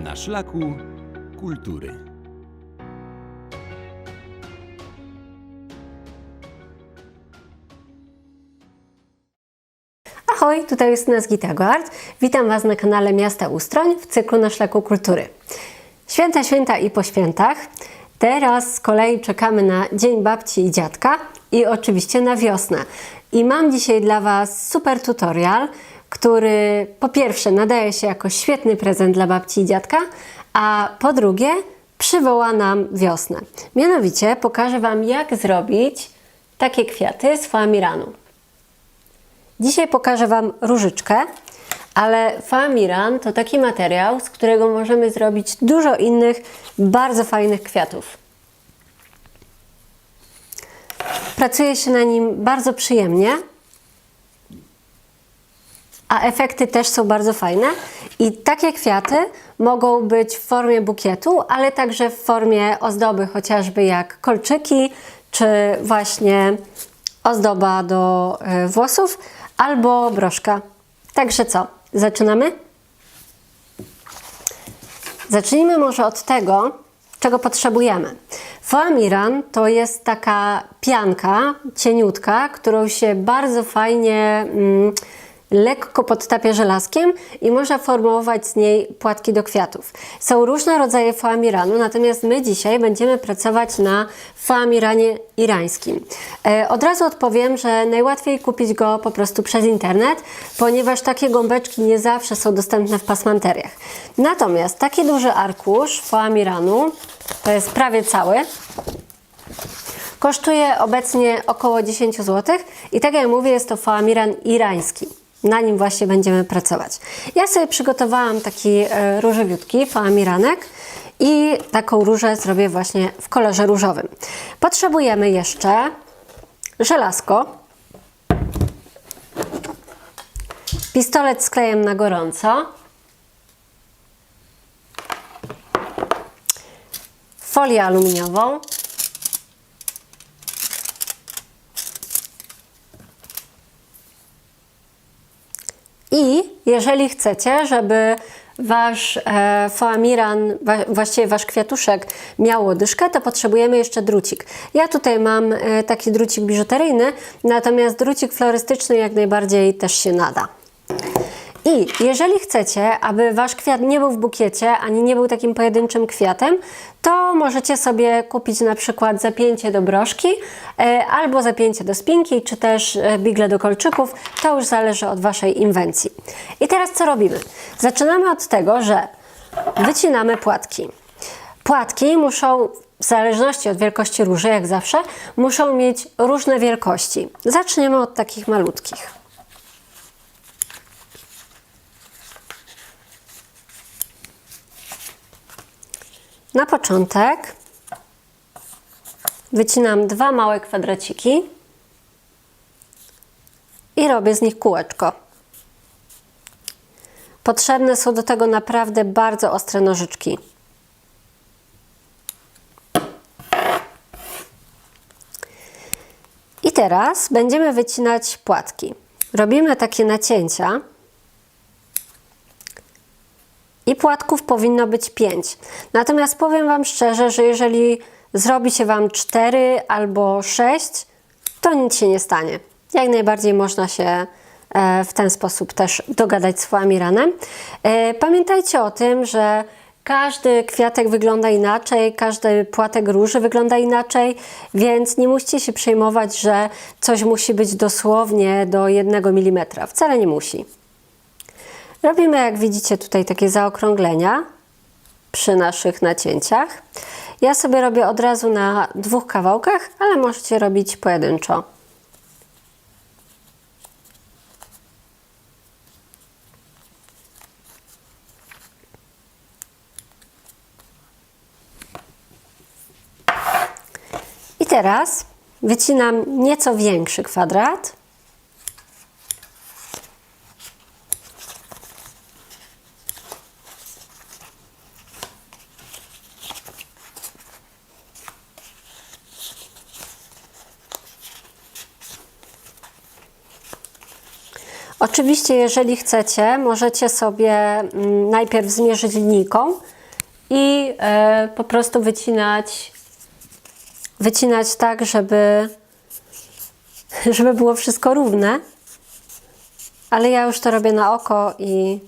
Na szlaku kultury. Ahoj, tutaj jest Nazgita Goard. Witam Was na kanale Miasta Ustroń w cyklu Na Szlaku Kultury. Święta, święta i po świętach. Teraz z kolei czekamy na Dzień Babci i Dziadka i oczywiście na wiosnę. I mam dzisiaj dla Was super tutorial, który po pierwsze nadaje się jako świetny prezent dla babci i dziadka, a po drugie przywoła nam wiosnę. Mianowicie pokażę Wam jak zrobić takie kwiaty z foamiranu. Dzisiaj pokażę Wam różyczkę, ale famiran to taki materiał, z którego możemy zrobić dużo innych bardzo fajnych kwiatów. Pracuje się na nim bardzo przyjemnie, a efekty też są bardzo fajne. I takie kwiaty mogą być w formie bukietu, ale także w formie ozdoby, chociażby jak kolczyki, czy właśnie ozdoba do e, włosów, albo broszka. Także co, zaczynamy? Zacznijmy może od tego, czego potrzebujemy. Foamiran to jest taka pianka cieniutka, którą się bardzo fajnie mm, lekko podtapia żelazkiem i można formować z niej płatki do kwiatów. Są różne rodzaje foamiranu, natomiast my dzisiaj będziemy pracować na foamiranie irańskim. E, od razu odpowiem, że najłatwiej kupić go po prostu przez internet, ponieważ takie gąbeczki nie zawsze są dostępne w pasmanteriach. Natomiast taki duży arkusz foamiranu, to jest prawie cały, Kosztuje obecnie około 10 zł i tak jak mówię, jest to foamiran irański. Na nim właśnie będziemy pracować. Ja sobie przygotowałam taki e, różowiutki foamiranek i taką różę zrobię właśnie w kolorze różowym. Potrzebujemy jeszcze żelazko, pistolet z klejem na gorąco, folię aluminiową, I jeżeli chcecie, żeby wasz e, foamiran, wa, właściwie wasz kwiatuszek miał łodyżkę, to potrzebujemy jeszcze drucik. Ja tutaj mam e, taki drucik biżuteryjny, natomiast drucik florystyczny jak najbardziej też się nada. I jeżeli chcecie, aby wasz kwiat nie był w bukiecie, ani nie był takim pojedynczym kwiatem, to możecie sobie kupić na przykład zapięcie do broszki, e, albo zapięcie do spinki, czy też e, bigle do kolczyków. To już zależy od waszej inwencji. I teraz co robimy? Zaczynamy od tego, że wycinamy płatki. Płatki muszą, w zależności od wielkości róży, jak zawsze, muszą mieć różne wielkości. Zaczniemy od takich malutkich. Na początek wycinam dwa małe kwadraciki i robię z nich kółeczko. Potrzebne są do tego naprawdę bardzo ostre nożyczki. I teraz będziemy wycinać płatki. Robimy takie nacięcia i płatków powinno być 5. Natomiast powiem Wam szczerze, że jeżeli zrobi się Wam 4 albo 6, to nic się nie stanie. Jak najbardziej można się e, w ten sposób też dogadać z foamiranem. E, pamiętajcie o tym, że każdy kwiatek wygląda inaczej, każdy płatek róży wygląda inaczej, więc nie musicie się przejmować, że coś musi być dosłownie do 1 mm. Wcale nie musi. Robimy, jak widzicie, tutaj takie zaokrąglenia przy naszych nacięciach. Ja sobie robię od razu na dwóch kawałkach, ale możecie robić pojedynczo. I teraz wycinam nieco większy kwadrat. Oczywiście, jeżeli chcecie, możecie sobie mm, najpierw zmierzyć linijką i e, po prostu wycinać, wycinać tak, żeby, żeby było wszystko równe. Ale ja już to robię na oko i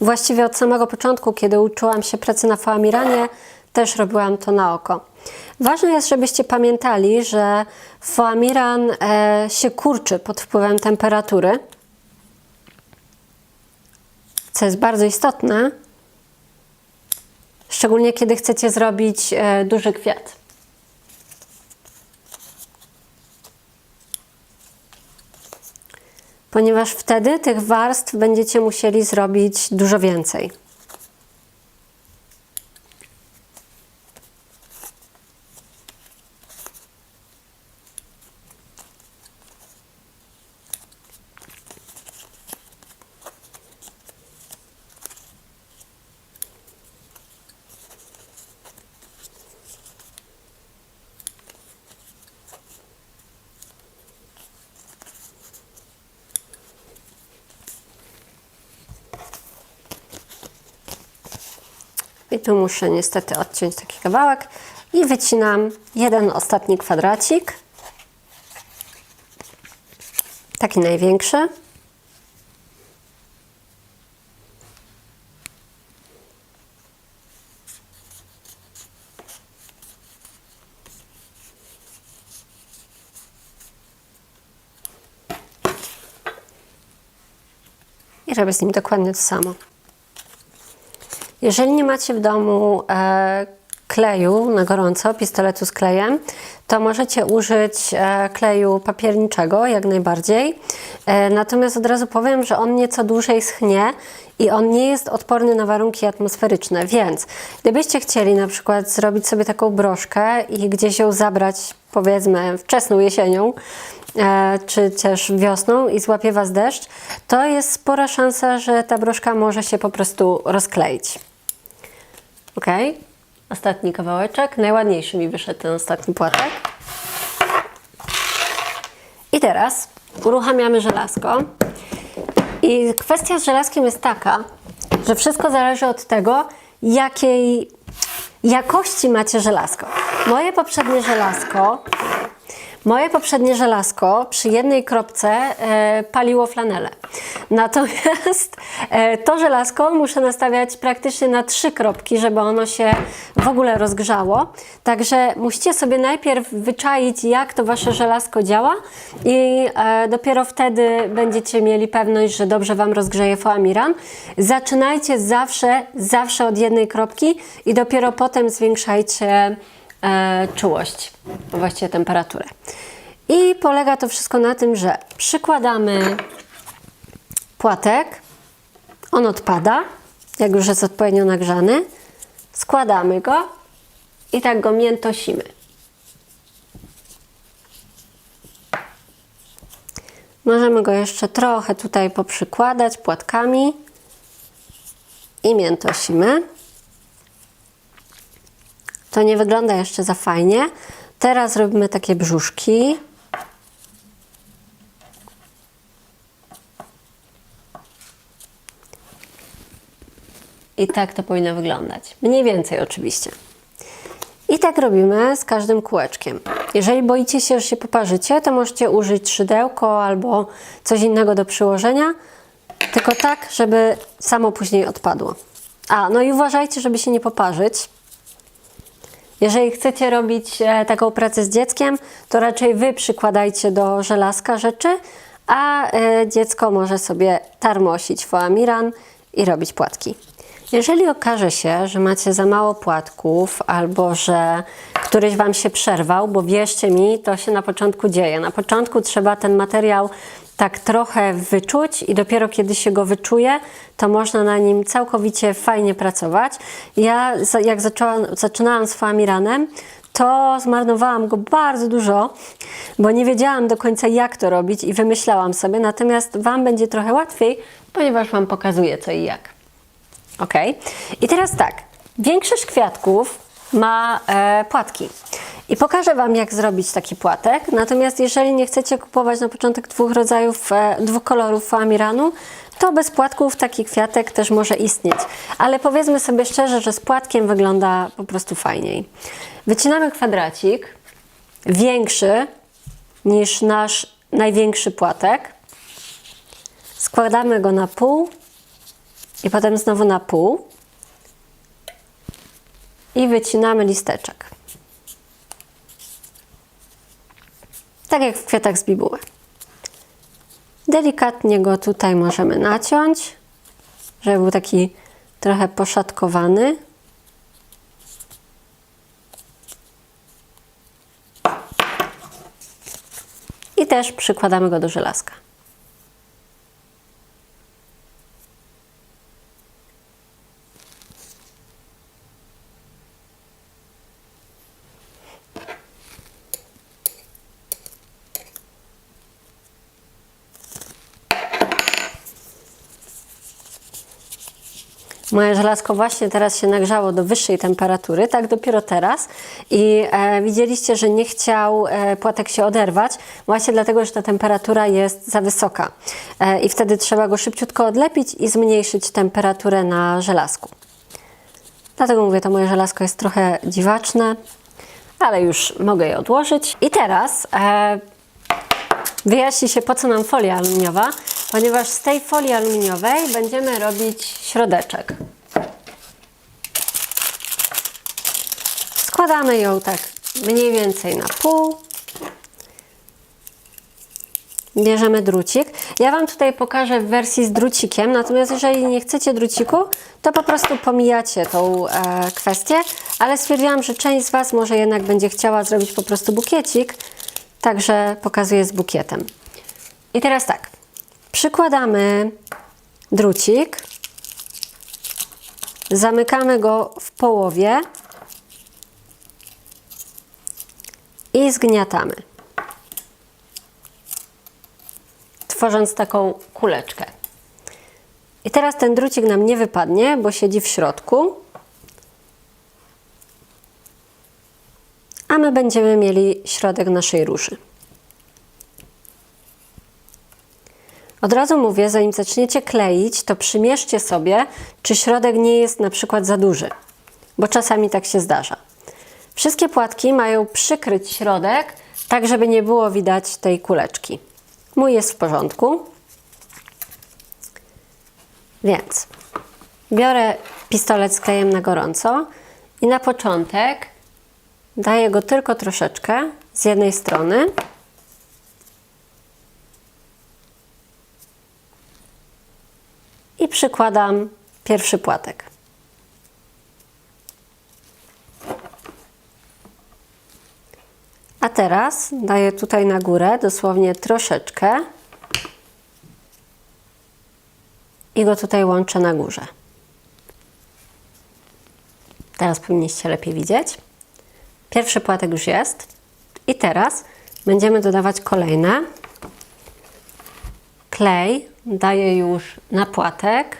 właściwie od samego początku, kiedy uczyłam się pracy na foamiranie, też robiłam to na oko. Ważne jest, żebyście pamiętali, że foamiran e, się kurczy pod wpływem temperatury, co jest bardzo istotne, szczególnie kiedy chcecie zrobić e, duży kwiat. Ponieważ wtedy tych warstw będziecie musieli zrobić dużo więcej. I tu muszę niestety odciąć taki kawałek i wycinam jeden ostatni kwadracik. Taki największy. I robię z nim dokładnie to samo. Jeżeli nie macie w domu e, kleju na gorąco, pistoletu z klejem, to możecie użyć e, kleju papierniczego jak najbardziej. E, natomiast od razu powiem, że on nieco dłużej schnie i on nie jest odporny na warunki atmosferyczne, więc gdybyście chcieli na przykład zrobić sobie taką broszkę i gdzieś ją zabrać powiedzmy wczesną jesienią, e, czy też wiosną i złapie Was deszcz, to jest spora szansa, że ta broszka może się po prostu rozkleić. Ok, ostatni kawałeczek. Najładniejszy mi wyszedł ten ostatni płatek. I teraz uruchamiamy żelazko. I kwestia z żelazkiem jest taka, że wszystko zależy od tego, jakiej jakości macie żelazko. Moje poprzednie żelazko, moje poprzednie żelazko przy jednej kropce e, paliło flanelę. Natomiast e, to żelazko muszę nastawiać praktycznie na trzy kropki, żeby ono się w ogóle rozgrzało. Także musicie sobie najpierw wyczaić, jak to wasze żelazko działa i e, dopiero wtedy będziecie mieli pewność, że dobrze wam rozgrzeje foamiran. Zaczynajcie zawsze, zawsze od jednej kropki i dopiero potem zwiększajcie e, czułość, właściwie temperaturę. I polega to wszystko na tym, że przykładamy płatek, on odpada, jak już jest odpowiednio nagrzany, składamy go i tak go miętosimy. Możemy go jeszcze trochę tutaj poprzykładać płatkami i miętosimy. To nie wygląda jeszcze za fajnie. Teraz robimy takie brzuszki. I tak to powinno wyglądać. Mniej więcej oczywiście. I tak robimy z każdym kółeczkiem. Jeżeli boicie się, że się poparzycie, to możecie użyć szydełko albo coś innego do przyłożenia, tylko tak, żeby samo później odpadło. A, no i uważajcie, żeby się nie poparzyć. Jeżeli chcecie robić e, taką pracę z dzieckiem, to raczej wy przykładajcie do żelazka rzeczy, a e, dziecko może sobie tarmosić foamiran i robić płatki. Jeżeli okaże się, że macie za mało płatków albo że któryś Wam się przerwał, bo wierzcie mi, to się na początku dzieje. Na początku trzeba ten materiał tak trochę wyczuć i dopiero kiedy się go wyczuje, to można na nim całkowicie fajnie pracować. Ja jak zaczęłam, zaczynałam z foamiranem, to zmarnowałam go bardzo dużo, bo nie wiedziałam do końca jak to robić i wymyślałam sobie, natomiast Wam będzie trochę łatwiej, ponieważ Wam pokazuję co i jak. Ok. I teraz tak, większość kwiatków ma e, płatki. I pokażę Wam, jak zrobić taki płatek. Natomiast jeżeli nie chcecie kupować na początek dwóch rodzajów, e, dwóch kolorów foamiranu, to bez płatków taki kwiatek też może istnieć. Ale powiedzmy sobie szczerze, że z płatkiem wygląda po prostu fajniej. Wycinamy kwadracik, większy niż nasz największy płatek. Składamy go na pół i potem znowu na pół i wycinamy listeczek. Tak jak w kwiatach z bibuły. Delikatnie go tutaj możemy naciąć, żeby był taki trochę poszatkowany. I też przykładamy go do żelazka. Moje żelazko właśnie teraz się nagrzało do wyższej temperatury, tak dopiero teraz. I e, widzieliście, że nie chciał e, płatek się oderwać, właśnie dlatego, że ta temperatura jest za wysoka. E, I wtedy trzeba go szybciutko odlepić i zmniejszyć temperaturę na żelazku. Dlatego mówię, to moje żelazko jest trochę dziwaczne, ale już mogę je odłożyć. I teraz e, wyjaśni się, po co nam folia aluminiowa, ponieważ z tej folii aluminiowej będziemy robić środeczek. Składamy ją tak mniej więcej na pół. Bierzemy drucik. Ja Wam tutaj pokażę w wersji z drucikiem, natomiast jeżeli nie chcecie druciku, to po prostu pomijacie tą e, kwestię, ale stwierdziłam, że część z Was może jednak będzie chciała zrobić po prostu bukiecik, także pokazuję z bukietem. I teraz tak, przykładamy drucik, zamykamy go w połowie i zgniatamy. tworząc taką kuleczkę. I teraz ten drucik nam nie wypadnie, bo siedzi w środku. A my będziemy mieli środek naszej róży. Od razu mówię, zanim zaczniecie kleić, to przymierzcie sobie, czy środek nie jest na przykład za duży, bo czasami tak się zdarza. Wszystkie płatki mają przykryć środek, tak żeby nie było widać tej kuleczki. Mój jest w porządku. Więc biorę pistolet z klejem na gorąco i na początek daję go tylko troszeczkę z jednej strony. Przykładam pierwszy płatek. A teraz daję tutaj na górę dosłownie troszeczkę i go tutaj łączę na górze. Teraz powinniście lepiej widzieć. Pierwszy płatek już jest i teraz będziemy dodawać kolejne. Klej daję już na płatek.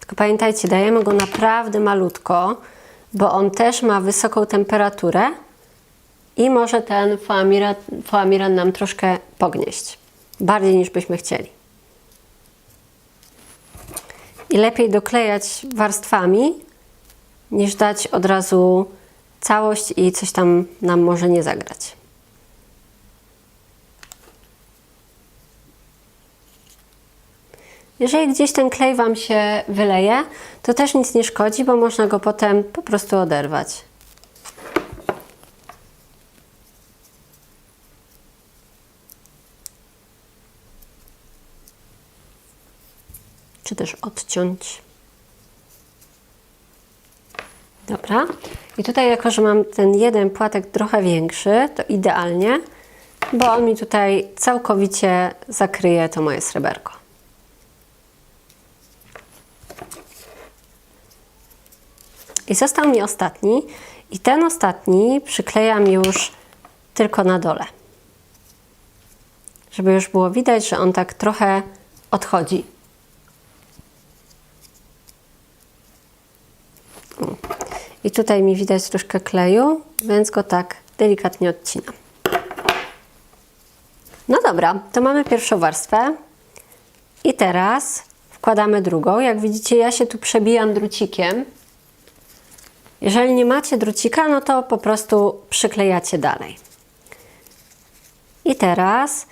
Tylko pamiętajcie, dajemy go naprawdę malutko, bo on też ma wysoką temperaturę i może ten foamiran, foamiran nam troszkę pognieść. Bardziej niż byśmy chcieli. I lepiej doklejać warstwami, niż dać od razu całość i coś tam nam może nie zagrać. Jeżeli gdzieś ten klej Wam się wyleje, to też nic nie szkodzi, bo można go potem po prostu oderwać. czy też odciąć. Dobra. I tutaj, jako że mam ten jeden płatek trochę większy, to idealnie, bo on mi tutaj całkowicie zakryje to moje sreberko. I został mi ostatni, i ten ostatni przyklejam już tylko na dole. Żeby już było widać, że on tak trochę odchodzi I tutaj mi widać troszkę kleju, więc go tak delikatnie odcinam. No dobra, to mamy pierwszą warstwę. I teraz wkładamy drugą. Jak widzicie, ja się tu przebijam drucikiem. Jeżeli nie macie drucika, no to po prostu przyklejacie dalej. I teraz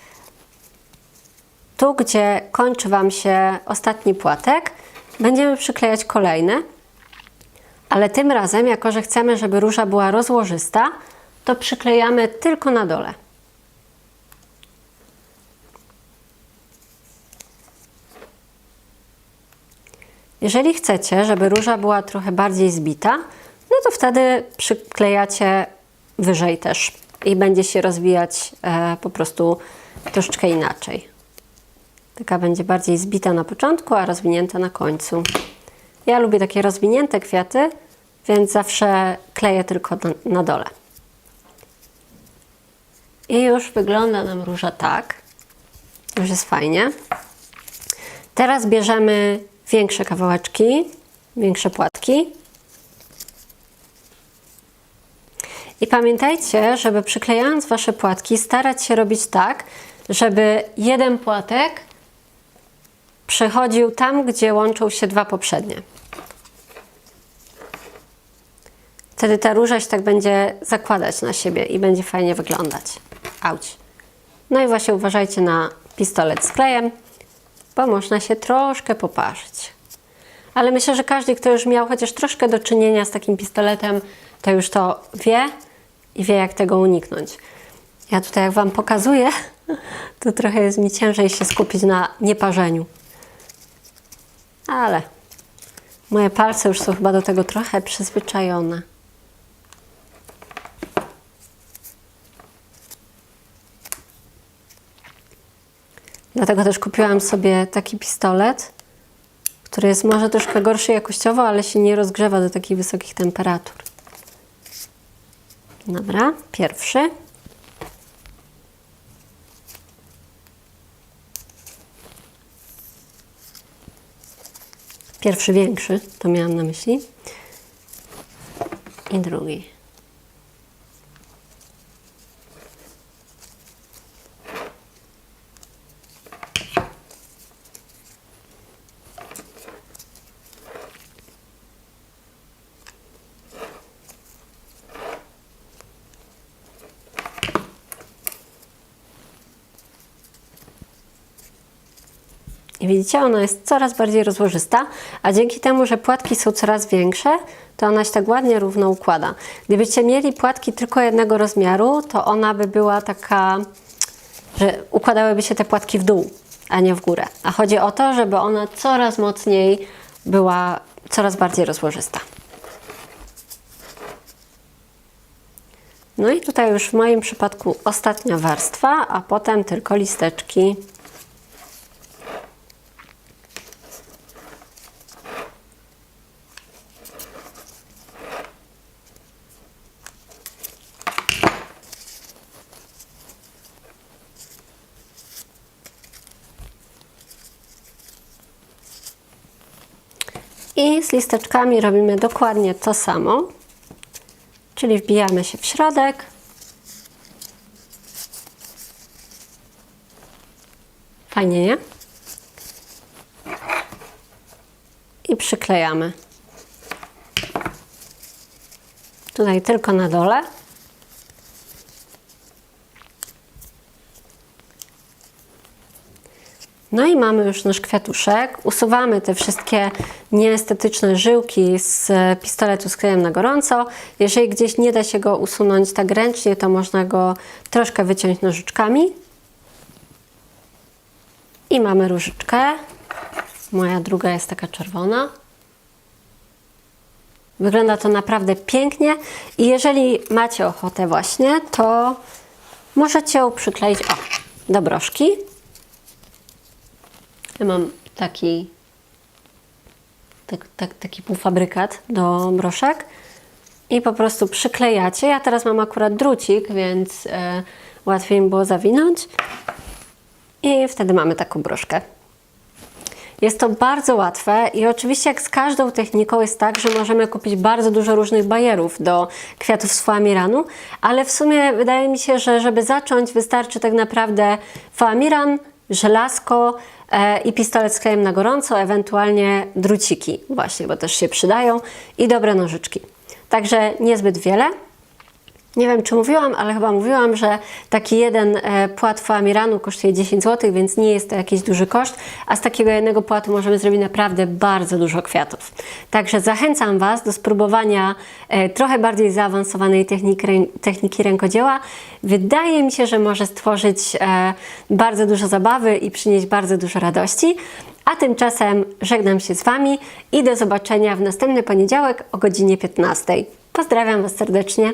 tu, gdzie kończy Wam się ostatni płatek, będziemy przyklejać kolejny. Ale tym razem, jako że chcemy, żeby róża była rozłożysta, to przyklejamy tylko na dole. Jeżeli chcecie, żeby róża była trochę bardziej zbita, to wtedy przyklejacie wyżej też i będzie się rozwijać e, po prostu troszeczkę inaczej. Taka będzie bardziej zbita na początku, a rozwinięta na końcu. Ja lubię takie rozwinięte kwiaty, więc zawsze kleję tylko na, na dole. I już wygląda nam róża tak. Już jest fajnie. Teraz bierzemy większe kawałeczki, większe płatki. I pamiętajcie, żeby przyklejając Wasze płatki, starać się robić tak, żeby jeden płatek przechodził tam, gdzie łączą się dwa poprzednie. Wtedy ta róża się tak będzie zakładać na siebie i będzie fajnie wyglądać. Auć. No i właśnie uważajcie na pistolet z klejem, bo można się troszkę poparzyć. Ale myślę, że każdy, kto już miał chociaż troszkę do czynienia z takim pistoletem, to już to wie i wie, jak tego uniknąć. Ja tutaj, jak Wam pokazuję, to trochę jest mi ciężej się skupić na nieparzeniu. Ale moje palce już są chyba do tego trochę przyzwyczajone. Dlatego też kupiłam sobie taki pistolet, który jest może troszkę gorszy jakościowo, ale się nie rozgrzewa do takich wysokich temperatur. Dobra, pierwszy. Pierwszy większy, to miałam na myśli. I drugi. Widzicie, ona jest coraz bardziej rozłożysta, a dzięki temu, że płatki są coraz większe, to ona się tak ładnie równo układa. Gdybyście mieli płatki tylko jednego rozmiaru, to ona by była taka, że układałyby się te płatki w dół, a nie w górę. A chodzi o to, żeby ona coraz mocniej była, coraz bardziej rozłożysta. No i tutaj już w moim przypadku ostatnia warstwa, a potem tylko listeczki. Listeczkami robimy dokładnie to samo, czyli wbijamy się w środek. Fajnie, nie? I przyklejamy. Tutaj tylko na dole. No i mamy już nasz kwiatuszek. Usuwamy te wszystkie nieestetyczne żyłki z pistoletu z klejem na gorąco. Jeżeli gdzieś nie da się go usunąć tak ręcznie, to można go troszkę wyciąć nożyczkami. I mamy różyczkę. Moja druga jest taka czerwona. Wygląda to naprawdę pięknie i jeżeli macie ochotę właśnie, to możecie ją przykleić o, do broszki. Ja mam taki, tak, tak, taki półfabrykat do broszek i po prostu przyklejacie. Ja teraz mam akurat drucik, więc e, łatwiej mi było zawinąć i wtedy mamy taką broszkę. Jest to bardzo łatwe i oczywiście jak z każdą techniką jest tak, że możemy kupić bardzo dużo różnych bajerów do kwiatów z foamiranu, ale w sumie wydaje mi się, że żeby zacząć wystarczy tak naprawdę foamiran, żelazko e, i pistolet z klejem na gorąco, ewentualnie druciki właśnie, bo też się przydają i dobre nożyczki. Także niezbyt wiele. Nie wiem, czy mówiłam, ale chyba mówiłam, że taki jeden e, płat foamiranu kosztuje 10 zł, więc nie jest to jakiś duży koszt, a z takiego jednego płatu możemy zrobić naprawdę bardzo dużo kwiatów. Także zachęcam Was do spróbowania e, trochę bardziej zaawansowanej techniki, techniki rękodzieła. Wydaje mi się, że może stworzyć e, bardzo dużo zabawy i przynieść bardzo dużo radości. A tymczasem żegnam się z Wami i do zobaczenia w następny poniedziałek o godzinie 15. Pozdrawiam Was serdecznie.